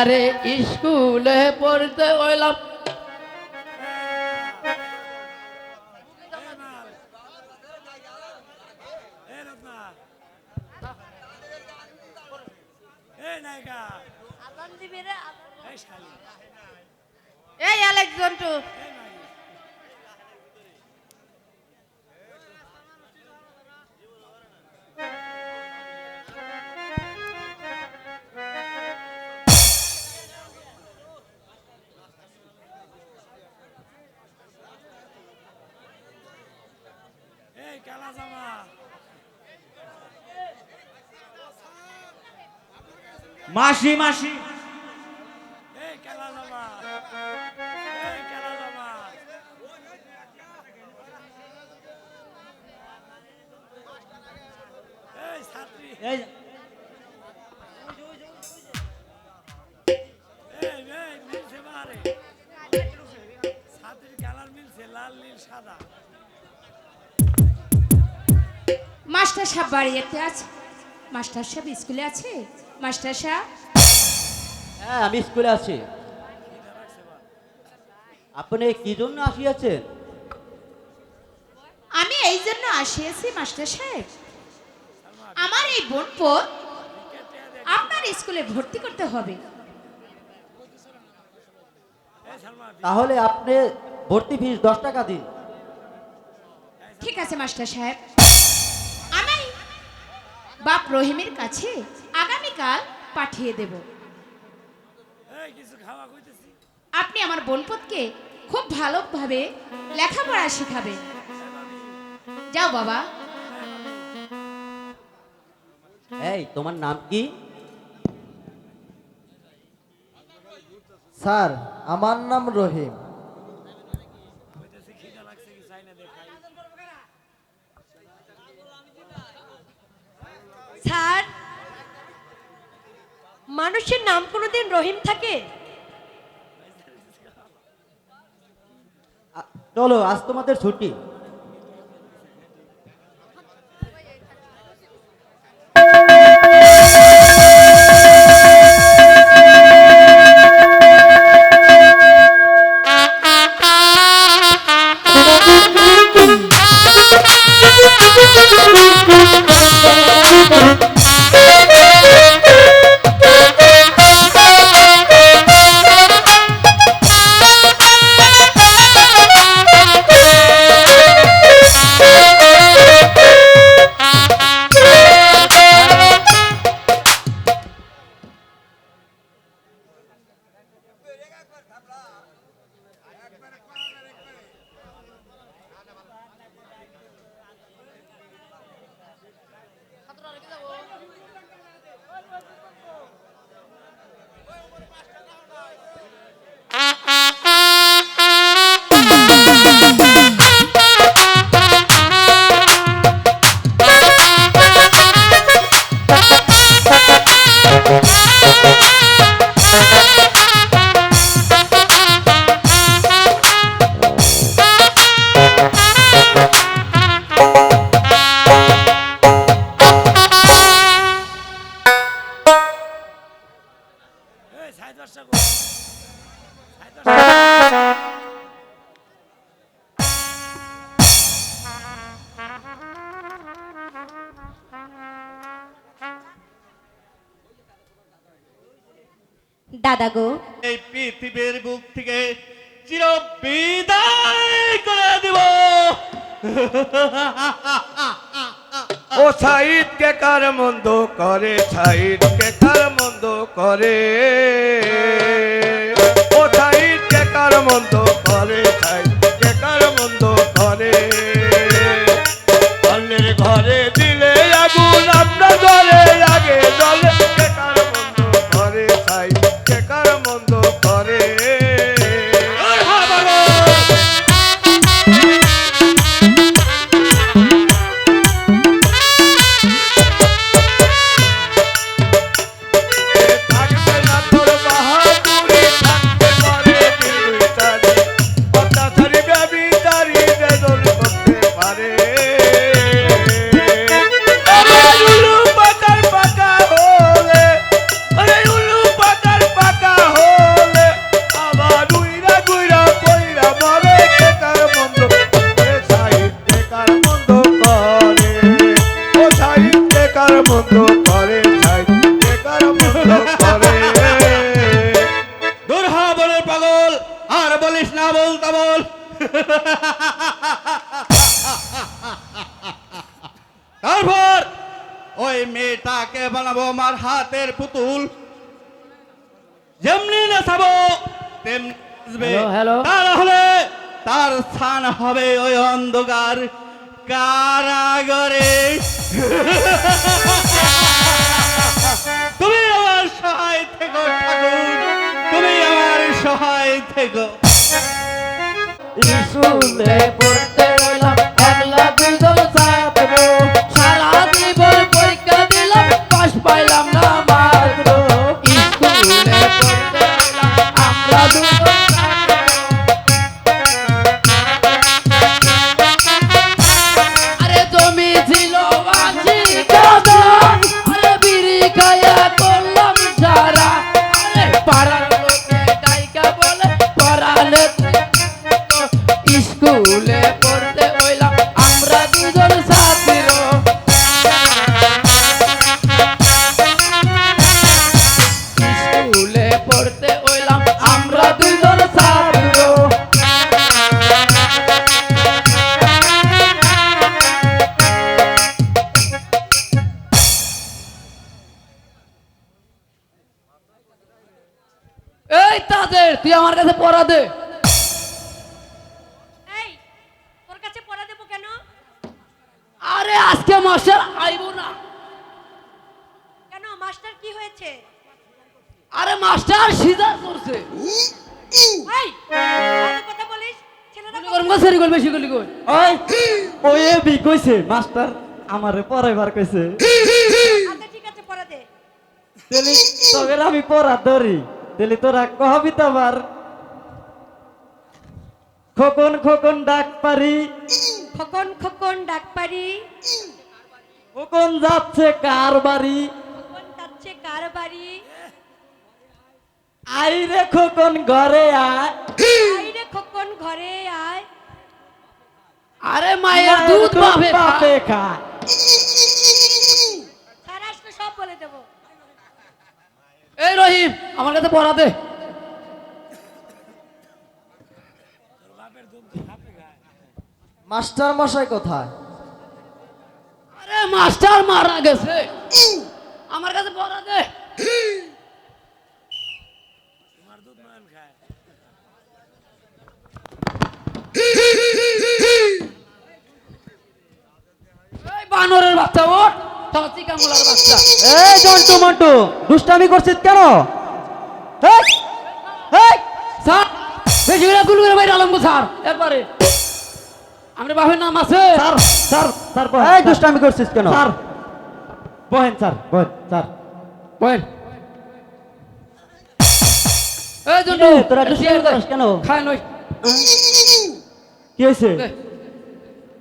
আরে স্কুলে পড়তে ওইলাম এই মাল এই রত্না এই নায়িকা এই শালি এই অ্যালেক্স জন্টু। নীল সাদা। মাস্টার সাহেব বাড়িতে আছে? মাস্টার সাহেব স্কুলে আছে? মাস্টার সাহেব? হ্যাঁ আমি স্কুলে আছি। আপনি কি জন্য আসিয়াছেন? আমি এই জন্য আসিয়াছি মাস্টার সাহেব। আমার এই বোনপোর আপনার স্কুলে ভর্তি করতে হবে। তাহলে আপনি ভর্তি ফিস দশ টাকা দিন। ঠিক আছে মাস্টার সাহেব। বাপ রহিমের কাছে আগামীকাল পাঠিয়ে দেব। এই কিছু খাওয়া কইতেছি। আপনি আমার বোনপতকে খুব ভালোভাবে লেখাপড়া শেখাবেন। যাও বাবা। এই তোমার নাম কি? স্যার আমার নাম রহিম। স্যার মানুষের নাম কোনোদিন রহিম থাকে? চলো আজ তোমাদের ছুটি। দাদা গো। এই পৃথিবীর বুক থেকে চির বিদায় করে দিব। ও সাইদ কে কার মন্দ করে? সাইদ কে কার মন্দ করে? ও সাইদ কে কার মন্দ আর বলিস না বল বল। তারপর ওই মেয়েটাকে বানাবো আমার হাতের পুতুল। যেমনি না সাবো তাহলে তার স্থান হবে ওই অন্ধকার কারাগরে। স্কুলে পড়তে এই তাদের তুই আমার কাছে পড়া দে। মাস্টার আইবো না। কেন মাস্টার কি হয়েছে? আরে মাস্টার সিজার করছে। এই কথা বলিস ছেলেরা গুলি করম সেরি বেশি গুলি কর ওই ওই এ বি কইছে মাস্টার আমারে পড়াইবার কইছে। আচ্ছা ঠিক আছে পড়া দে। তেলি তোকে আমি পড়া ধরি। তেলি তোরা কহবি তো খোকন খোকন ডাক পারি। খোকন খোকন ডাক পারি। খোকন যাচ্ছে কার বাড়ি? খোকন যাচ্ছে কার বাড়ি? আই রে খোকন ঘরে আয়। আইরে খোকন ঘরে আয়। আরে মায়ের দুধ পাবে খায়। সারা সব বলে দেবো। এই রহিম আমার কাছে পড়া দে। মাস্টার মশাই কোথায়? মাস্টার মারা গেছে। আমার কাছে পড়া দে। বানরের বাচ্চা ওঠ চাচি কামুলার বাচ্চা। এই জন্টু মন্টু দুষ্টামি করছিস কেন! স্যার বেশি করে বাইরে স্যার একবারে আমরা বাপের নাম আছে? স্যার স্যার স্যার এই দুষ্টামি করছিস কেন? স্যার বহেন স্যার বহেন স্যার। বল এই জন্টু কিরে, তোরা দুষ্টামি। করিস কেন? খায় নই। কি দে।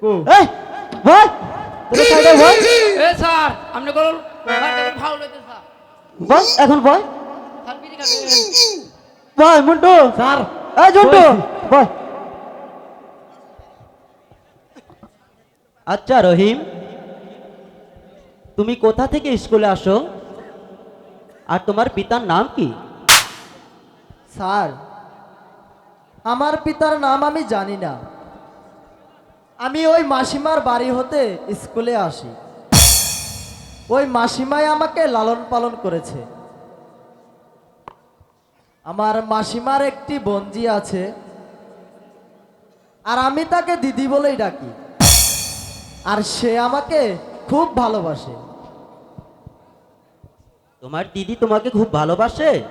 কো। এই বল। তোর সাইডে বল। এ স্যার আপনি কোন ভালো লইতে স্যার? বল এখন বল। স্যার বিড়ি খাবেন বল মন্টু স্যার এই জন্টু বল। আচ্ছা রহিম, তুমি কোথা থেকে স্কুলে আসো? আর তোমার পিতার নাম কি? স্যার, আমার পিতার নাম আমি জানি না। আমি ওই মাসিমার বাড়ি হতে স্কুলে আসি। ওই মাসিমাই আমাকে লালন পালন করেছে। আমার মাসিমার একটি বঞ্জি আছে, আর আমি তাকে দিদি বলেই ডাকি। আর সে আমাকে খুব ভালোবাসে। তোমার দিদি তোমাকে খুব ভালোবাসে?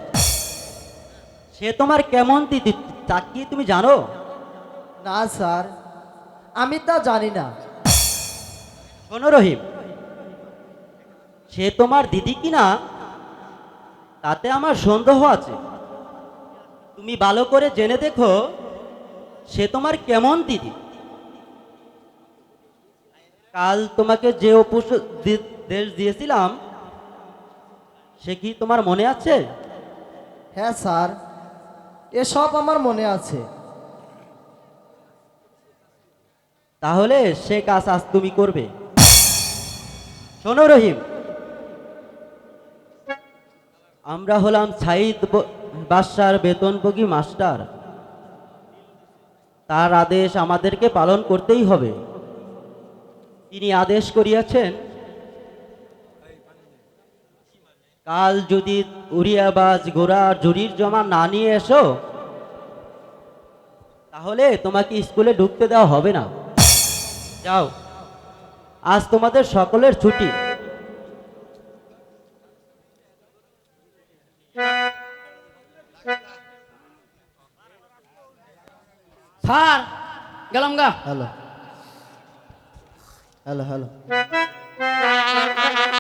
সে তোমার কেমন দিদি? তা কি তুমি জানো? না স্যার। আমি তা জানি না। শোনো রহিম সে তোমার দিদি কিনা তাতে আমার সন্দেহ আছে। তুমি ভালো করে জেনে দেখো সে তোমার কেমন দিদি? কাল তোমাকে যে উপস দেশ দিয়েছিলাম সে কি তোমার মনে আছে? হ্যাঁ স্যার এসব আমার মনে আছে। তাহলে সে কাজ আজ তুমি করবে। শোনো রহিম আমরা হলাম সাইদ বাদশার বেতনভোগী মাস্টার। তার আদেশ আমাদেরকে পালন করতেই হবে। তিনি আদেশ করিয়াছেন কাল যদি উড়িয়াবাজ গোড়া জুরির জমা না নিয়ে এসো তাহলে তোমাকে স্কুলে ঢুকতে দেওয়া হবে না। যাও আজ তোমাদের সকলের ছুটি। স্যার গেলাম গা। হ্যালো। Hello hello